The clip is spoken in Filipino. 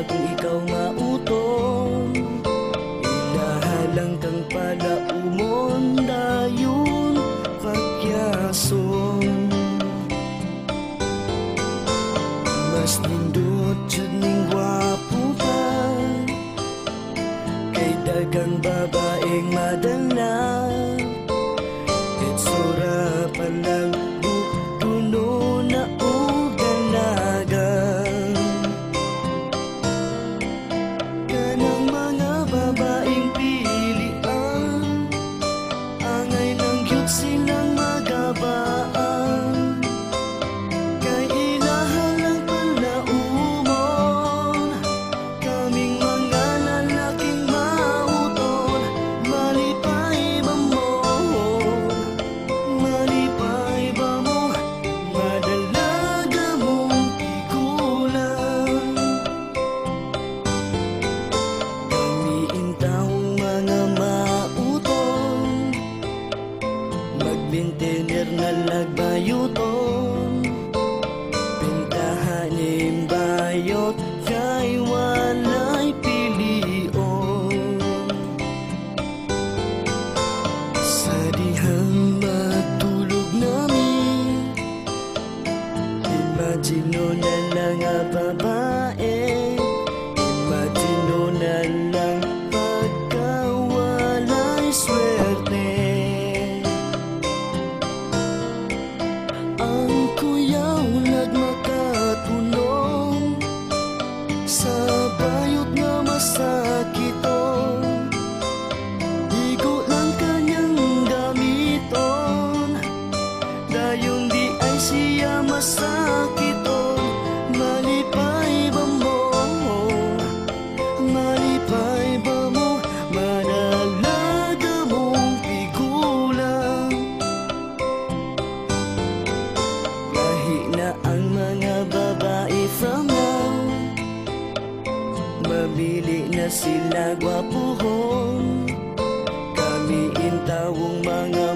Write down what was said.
laging ikaw mautong Inahalang kang pala umunda yun pagyason Mas nindot yun ning gwapo ka Kay dagang babaeng madang You know. Mabili na sila gwapuhon Kami intawong mga